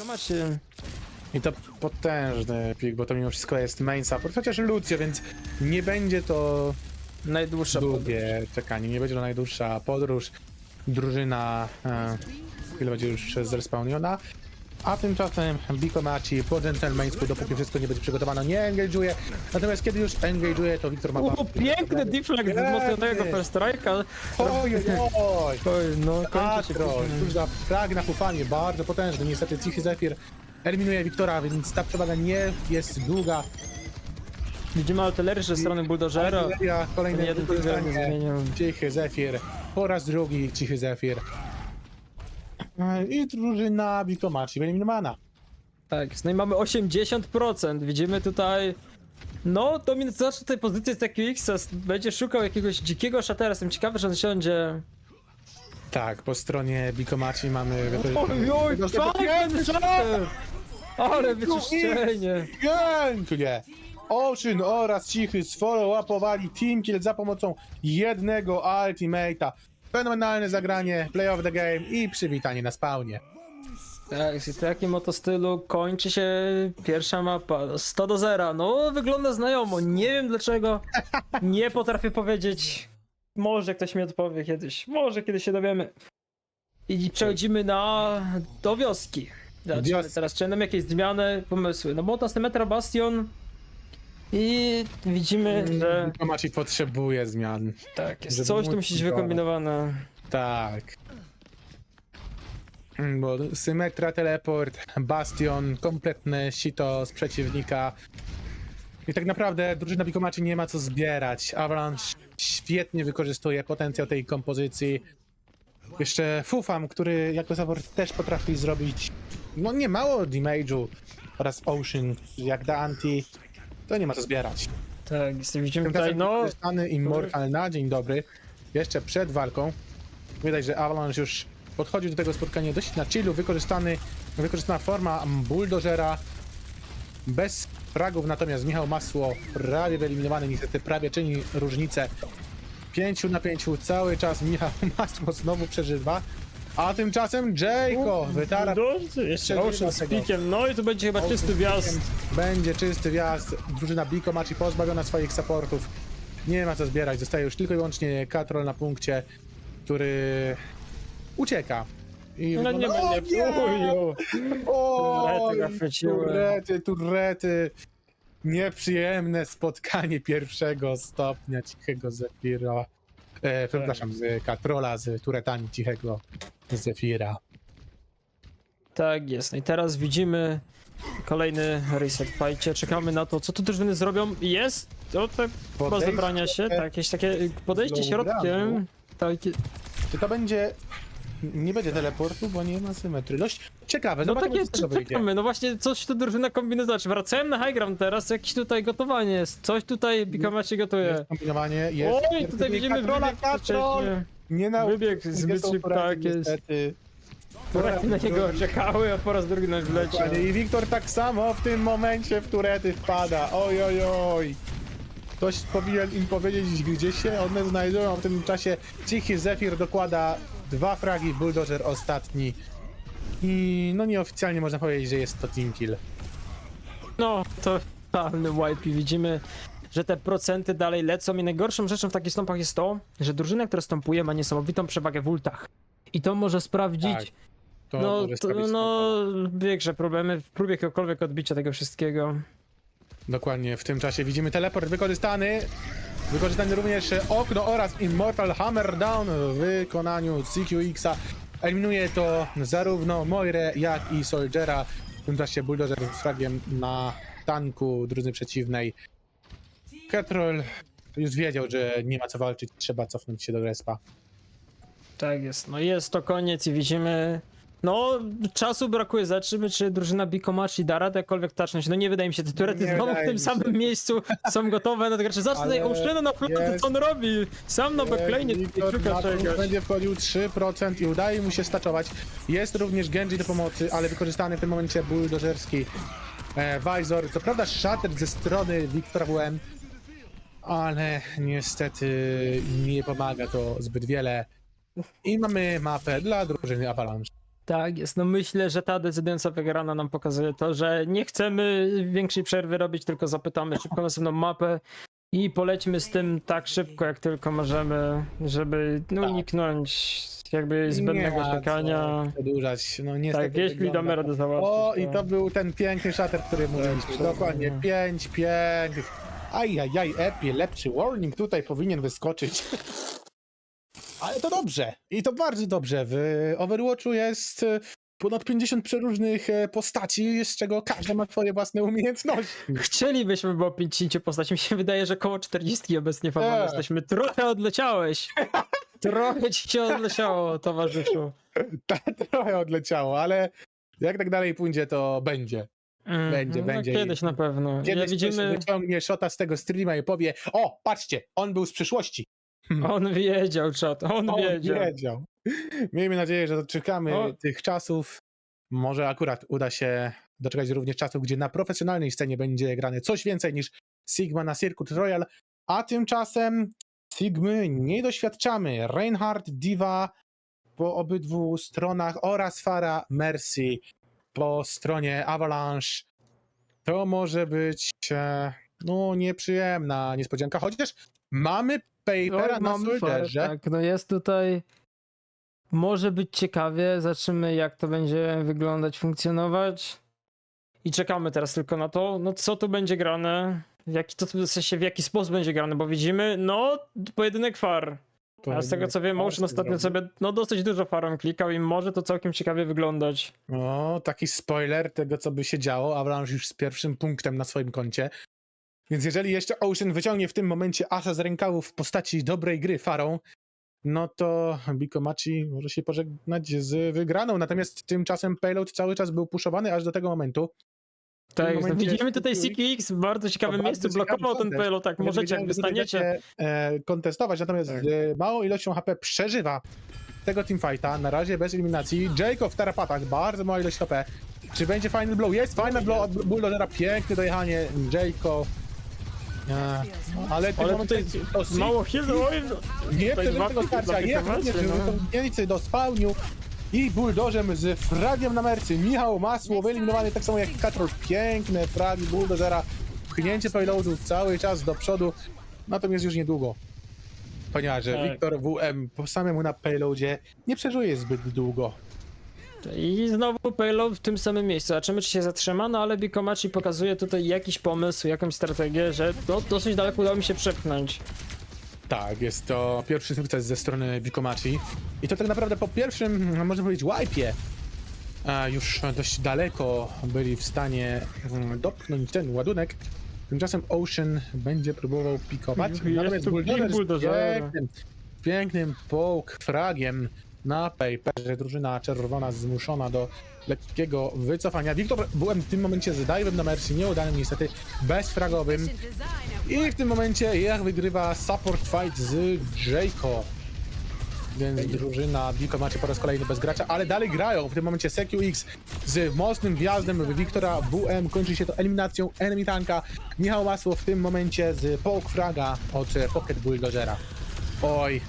To macie... I to potężny pik, bo to mimo wszystko jest main support, chociaż Lucio, więc nie będzie to Najdłuższa podróż. długie czekanie, nie będzie to najdłuższa podróż. Drużyna e, chwilę będzie już zrespawniona. A tymczasem Biko Maci po dżentelmeńsku, dopóki wszystko nie będzie przygotowane, nie engage'uje. Natomiast kiedy już engage'uje, to Wiktor ma... O, piękny deflect z mocnego first strike'a. Oj, oj, no, kończy się tuż za frag na hufanie, bardzo potężny. Niestety Cichy Zephyr eliminuje Wiktora, więc ta przewaga nie jest długa. Widzimy artylerię ze strony buldożera. Ten jeden. Cichy Zephyr, po raz drugi Cichy Zephyr. I drużyna Bikomaci wyeliminowana. Tak, no i mamy 80%. Widzimy tutaj. No, dominacja tej pozycji z TQX będzie szukał jakiegoś dzikiego szatera. Jestem ciekawy, że on siądzie. Tak, po stronie Bikomaci mamy... Oj, oj, fajny szater! Ale wyczyszczenie. Pięknie! Ocean oraz Cichy sfollow-upowali Team Kill za pomocą jednego ultimate'a. Fenomenalne zagranie, play of the game i przywitanie na spawnie. Tak, w takim oto stylu kończy się pierwsza mapa. 100 do 0. No, wygląda znajomo. Nie wiem dlaczego. Nie potrafię powiedzieć. Może ktoś mi odpowie kiedyś. Może kiedyś się dowiemy. I przechodzimy na do wioski. Zobaczymy teraz, czy będą jakieś zmiany, pomysły. No bo to Symmetra Bastion. I widzimy, że Bikomaci potrzebuje zmian. tak, jest żeby coś tu móc musi być działać. wykombinowane. Tak. Mm, Bo Symetra, teleport, bastion, kompletne sito z przeciwnika. I tak naprawdę drużyna Bikomaci nie ma co zbierać. Avalanche świetnie wykorzystuje potencjał tej kompozycji. Jeszcze Fufam, który jako support też potrafi zrobić no nie mało damage'u oraz Ocean jak Dante. To nie ma co zbierać. Tak, jest- widzimy tutaj, no, wykorzystany Immortal na dzień dobry, jeszcze przed walką. Widać, że Avalanche już podchodził do tego spotkania dość na chillu, wykorzystany, wykorzystana forma bulldozera bez fragów, natomiast Michał Masło prawie wyeliminowany, niestety prawie czyni różnicę. 5 na 5 cały czas Michał Masło znowu przeżywa, a tymczasem Jayko wytara Dobrze, jeszcze Ocean z tego. pikiem, no i tu będzie chyba czysty wjazd. Będzie czysty wjazd. Drużyna Biko Machi pozbawiona swoich supportów. Nie ma co zbierać. Zostaje już tylko i wyłącznie Katrol na punkcie, który ucieka. I No nie wygląda- będzie, Turety turety, turety. Nieprzyjemne spotkanie pierwszego stopnia Cichego Zefira. E, przepraszam, z Katrola z turetami Cichego Zefira. Tak jest. No i teraz widzimy kolejny reset fajcie. Czekamy na to, co tu drużyny zrobią. Jest to te Podejście rozebrania się, tak, jakieś takie podejście środkiem. Takie, Czy to będzie. Nie będzie teleportu, bo nie ma symetrii. Dość ciekawe, no zobaczymy, takie co z tego wyjdzie. czekamy, no właśnie coś tu drużyna kombinuje. Znaczy, wracałem na high ground teraz, jakieś tutaj gotowanie jest. Coś tutaj Bikamacie gotuje. Jest kombinowanie, jest. Oj, tutaj widzimy Katrola, Katrol! wcześniej. Nie na Wybieg zbyt szybko, tak jest. Niestety. Turety na niego czekały, a po raz drugi nasz wleciał. Dokładnie. I Wiktor tak samo w tym momencie w turety wpada. Oj, oj, oj. Ktoś powinien im powiedzieć, gdzie się one znajdują. W tym czasie Cichy Zephyr dokłada dwa fragi, Bulldozer ostatni. I no nieoficjalnie można powiedzieć, że jest to team kill. No, to totalny wipe i widzimy, że te procenty dalej lecą i najgorszą rzeczą w takich stąpach jest to, że drużyna, która stąpuje ma niesamowitą przewagę w ultach. I to może sprawdzić, Tak, To no, to, no, większe problemy w próbie jakiegokolwiek odbicia tego wszystkiego. Dokładnie, w tym czasie widzimy teleport wykorzystany. Wykorzystany również okno oraz Immortal Hammer Down w wykonaniu CQX-a. Eliminuje to zarówno Moirę, jak i Soldiera. W tym czasie Bulldozer z fragiem na tanku drużyny przeciwnej. Ketrol już wiedział, że nie ma co walczyć, trzeba cofnąć się do respa. Tak jest, no jest to koniec i widzimy... No, czasu brakuje, zobaczymy czy drużyna Bikomachi da radę jakkolwiek taczność. No nie wydaje mi się, te turety Nie znowu w wydaje tym mi się. samym miejscu są gotowe, no to gracze, zacznę tutaj Ale Oszczędno na flotę, jest- co on robi? Sam na backline Wiktor szuka to czegoś. będzie wchodził 3% i udaje mu się staczować. Jest również Genji do pomocy, ale wykorzystany w tym momencie bulldozerski e, Visor. Co prawda Shatter ze strony Wiktora WM, ale niestety nie pomaga to zbyt wiele. I mamy mapę dla drużyny Avalanche. Tak jest. No myślę, że ta decydująca wygrana nam pokazuje to, że nie chcemy większej przerwy robić, tylko zapytamy szybko następną mapę i polećmy z tym tak szybko, jak tylko możemy, żeby no, Tak. uniknąć jakby zbędnego czekania. Przedłużać, no niestety. Tak, jeśli wygląda damy to- radę załatwić. O, i to- to był ten piękny szater, który mówiliśmy. tak, Dokładnie, pięć pięknych. Ajajaj, epie, lepszy warning tutaj powinien wyskoczyć. Ale to dobrze. I to bardzo dobrze. W Overwatchu jest e, ponad 50 przeróżnych e, postaci, z czego każda ma swoje własne umiejętności. Chcielibyśmy było 50 postaci. Mi się wydaje, że koło 40 obecnie Paweł Eee. jesteśmy. Trochę odleciałeś. Trochę ci się odleciało, towarzyszu. Tak, trochę odleciało, ale jak tak dalej pójdzie, to będzie. Mm, Będzie, no, będzie. Kiedyś na pewno. Kiedyś ja widzimy, wyciągnie shota z tego streama i powie o, patrzcie, on był z przyszłości. on wiedział, czat, on, On wiedział. wiedział. Miejmy nadzieję, że doczekamy O. tych czasów. Może akurat uda się doczekać również czasów, gdzie na profesjonalnej scenie będzie grane coś więcej niż Sigma na Circuit Royal, a tymczasem Sigmy nie doświadczamy. Reinhardt, Diva po obydwu stronach oraz Fara Mercy po stronie Avalanche. To może być e, no nieprzyjemna niespodzianka, chociaż mamy Papera Oj, na mamy farę, Soldierze. Tak, no jest tutaj. Może być ciekawie. Zobaczymy, jak to będzie wyglądać, funkcjonować. I czekamy teraz tylko na to, no co tu będzie grane. W jaki, to, w sensie, w jaki sposób będzie grane, bo widzimy, no, pojedynek far. A z tego co wiem, Motion ostatnio sobie no, dosyć dużo farem klikał i może to całkiem ciekawie wyglądać. O, taki spoiler tego, co by się działo. Avalanche już z pierwszym punktem na swoim koncie. Więc jeżeli jeszcze Ocean wyciągnie w tym momencie asa z rękawów w postaci dobrej gry farą, no to Bikomachi może się pożegnać z wygraną. Natomiast tymczasem payload cały czas był puszowany aż do tego momentu. Tak, momencie widzimy tutaj CQX w bardzo ciekawym miejscu, bardzo blokował ten payload, tak Nie możecie, wiedziałem, jakby że tutaj staniecie. będziecie, E, kontestować, natomiast Tak. e, małą ilością HP przeżywa tego teamfighta, na razie bez eliminacji. Jacob w tarapatach, bardzo mała ilość HP. Czy będzie final blow? Jest final blow od Bulldozera, piękne dojechanie Jacob. E, ale, Ale momencie tutaj Mało heal, nie przeżył tego starcia, również no. wyciągnięty do spawniu i bulldozem z fragiem na mercy. Michał Masło wyeliminowany tak samo jak Katrol. Piękne fragi bulldozera. Pchnięcie payloadu cały czas do przodu. Natomiast już niedługo. Ponieważ Tak. Wiktor WM po samemu na payloadzie nie przeżyje zbyt długo. I znowu payload w tym samym miejscu. Zobaczymy, czy się zatrzyma, no ale Bikomachi pokazuje tutaj jakiś pomysł, jakąś strategię, że do, dosyć daleko udało mi się przepchnąć. Tak, jest to pierwszy sukces ze strony Wikomachi. I to tak naprawdę po pierwszym, mm, można powiedzieć. A już dość daleko byli w stanie mm, dopchnąć ten ładunek. Tymczasem Ocean będzie próbował pikować. Jest Natomiast Bulldozer z pięknym, pięknym poke fragiem na paperze. Drużyna czerwona zmuszona do lekkiego wycofania. Wiktor byłem w tym momencie z dive'em na Mercy, nieudanym niestety, bezfragowym. I w tym momencie jak wygrywa support fight z Jayco. Więc drużyna Wilko macie po raz kolejny bez gracza, ale dalej grają. W tym momencie CQX z mocnym wjazdem Wiktora WM kończy się to eliminacją enemy tanka. Michał Masło w tym momencie z Poke Fraga od Pocket Bulldozera. Oj,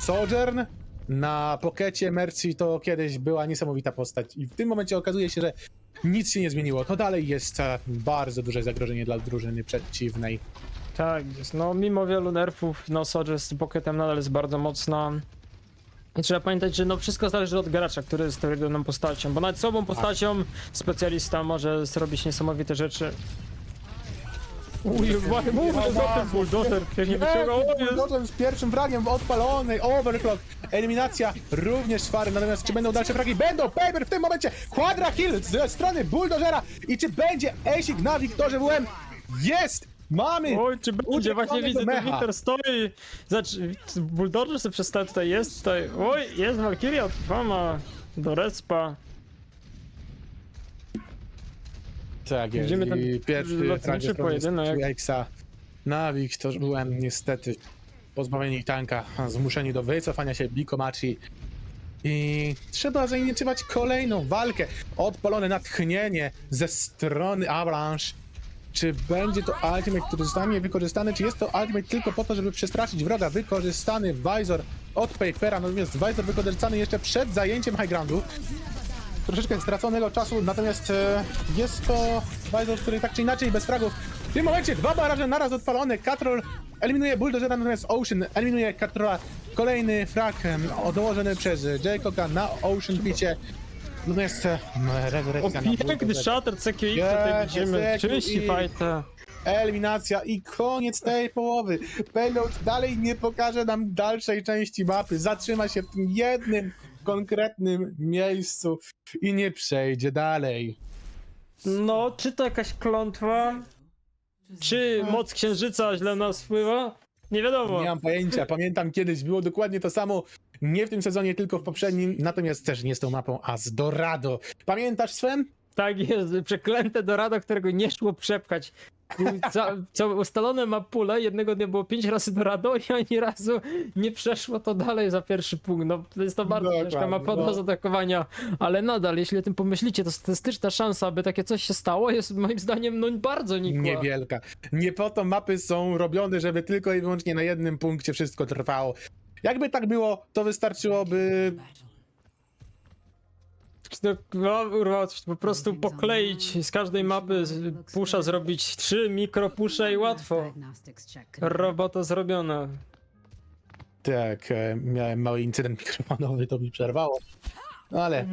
Sojourn na pokecie Mercy to kiedyś była niesamowita postać i w tym momencie okazuje się, że nic się nie zmieniło. To dalej jest e, bardzo duże zagrożenie dla drużyny przeciwnej. Tak, jest. no mimo wielu nerfów, no Sojourn z Pocketem nadal jest bardzo mocna. I trzeba pamiętać, że no wszystko zależy od gracza, który jest daną postacią, bo nawet sobą postacią specjalista może zrobić niesamowite rzeczy. Uj, uwaga, mów, że ten bulldozer wyciągał, o, jest. Bulldozer z pierwszym fragiem odpalony, overclock, eliminacja również fary, natomiast czy będą dalsze fragi? Będą, Paper w tym momencie, quadra kill ze strony Bulldozera i czy będzie Asik na Wiktorze WM? Jest! Mamy! Oj, czy będzie, właśnie widzę. Wiktor stoi, znaczy, bulldozer sobie przestał tutaj, jest tutaj, oj, jest Valkyria, fama do respa. Tak jest, ten i pierwszy lotniczy ze strony pojedynek. Exa na Wiktorze WM niestety pozbawieni tanka, zmuszeni do wycofania się Bikomachi i trzeba zainicjować kolejną walkę. Odpalone natchnienie ze strony Avalanche. Czy będzie to ultimate, który zostanie wykorzystany, czy jest to ultimate tylko po to, żeby przestraszyć wroga? Wykorzystany Visor od Papera, natomiast Visor wykorzystany jeszcze przed zajęciem high groundu. Troszeczkę straconego czasu, natomiast e, jest to Bajzor, który tak czy inaczej bez fragów. W tym momencie dwa baraże naraz odpalone, Katrol eliminuje Bulldozera, natomiast Ocean eliminuje Katrola. Kolejny frag dołożony przez Jaycocka na Ocean Picie. Natomiast rezurekcja na piękny shutter CQX tutaj widzimy. CQX. fajta. Eliminacja i koniec tej połowy. Payload dalej nie pokaże nam dalszej części mapy. Zatrzyma się w tym jednym konkretnym miejscu i nie przejdzie dalej. No, czy to jakaś klątwa? Czy moc księżyca źle nas wpływa? Nie wiadomo. Nie mam pojęcia. Pamiętam kiedyś było dokładnie to samo. Nie w tym sezonie, tylko w poprzednim. Natomiast też nie z tą mapą, a z Dorado. Pamiętasz Sven? Tak jest, przeklęte Dorado, którego nie szło przepchać. Ca, ca, ustalone ma pulę, jednego dnia było pięć razy Dorado i ani razu nie przeszło to dalej za pierwszy punkt. No, to jest to bardzo Dokładnie, ciężka mapa do no. zaatakowania, ale nadal, jeśli o tym pomyślicie, to statystyczna szansa, aby takie coś się stało, jest moim zdaniem no bardzo nikła. Niewielka. Nie po to mapy są robione, żeby tylko i wyłącznie na jednym punkcie wszystko trwało. Jakby tak było, to wystarczyłoby No, po prostu pokleić z każdej mapy pusza zrobić trzy mikropusze i łatwo. Robota zrobiona. Tak, e, miałem mały incydent mikrofonowy, to mi przerwało. No ale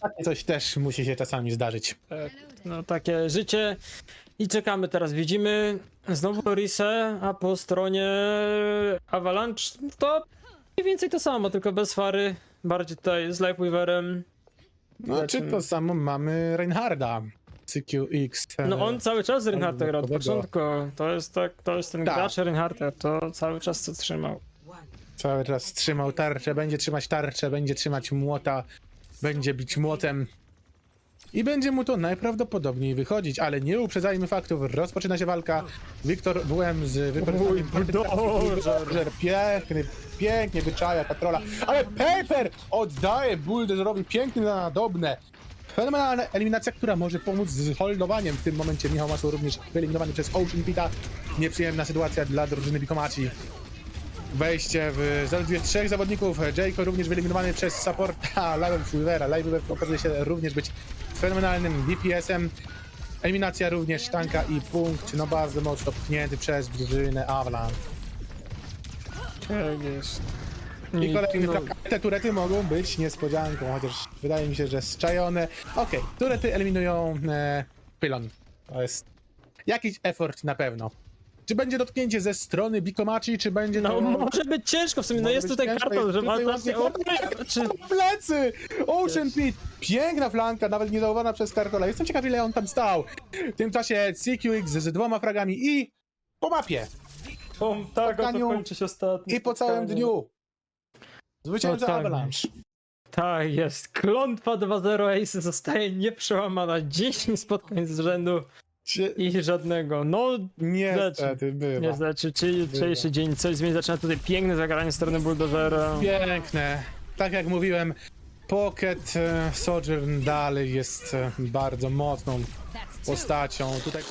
takie coś też musi się czasami zdarzyć. Tak, no takie życie. I czekamy teraz. Widzimy znowu Risę, a po stronie Avalanche to mniej więcej to samo, tylko bez fary. Bardziej tutaj z Lightweaverem. No, czy Zobaczymy. to samo mamy Reinharda, CQX. e, No on cały czas Reinhardta gra od dodatkowego. początku. To jest tak, to jest ten Tak. gracz Reinhardta, to cały czas co trzymał. Cały czas trzymał tarczę, będzie trzymać tarczę, będzie trzymać młota, będzie bić młotem. I będzie mu to najprawdopodobniej wychodzić, ale nie uprzedzajmy faktów. Rozpoczyna się walka. Wiktor WM z wykorzystaniem Bulldozer. Piękny, pięknie wyczaja Katrola. Ale Paper oddaje Bulldozerowi piękny na nadobne. Fenomenalna eliminacja, która może pomóc z holdowaniem. W tym momencie Michał Masło również wyeliminowany przez Ocean Pita. Nieprzyjemna sytuacja dla drużyny Bikomaci. Wejście w zaledwie trzech zawodników. Jayko również wyeliminowany przez supporta Liveweavera. Liveweaver okazuje się również być fenomenalnym DPS-em. Eliminacja również tanka i punkt, no bardzo mocno pchnięty przez drużynę Avalanche. Tak jest. I kolejny no. Te turety mogą być niespodzianką, chociaż wydaje mi się, że zczajone. Okej, turety eliminują e, pylon. To jest jakiś effort na pewno. Czy będzie dotknięcie ze strony Bikomachi, czy będzie no to... może być ciężko w sumie, no jest tutaj ciężko, karton, jest że ma właśnie... O, czy... Plecy! Ocean Pit! Piękna flanka, nawet nie zauważona przez Kartola. Jestem ciekaw, ile on tam stał. W tym czasie CQX z dwoma fragami i po mapie. O, tak, spotkaniu kończy się ostatni I po całym spotkanie. dniu. Zwycięża No tak. Avalanche. Tak jest. Klątwa 2-0 Ace zostaje nieprzełamana. 10 spotkań z rzędu Cie- i żadnego. No, Niestety bywa. nie znaczy, czy jutrzejszy dzień coś zmieni. Zaczyna tutaj piękne zagranie strony Bulldozera. Piękne. Tak jak mówiłem, Pocket e, Sojourn dalej jest e, bardzo mocną postacią. Tutaj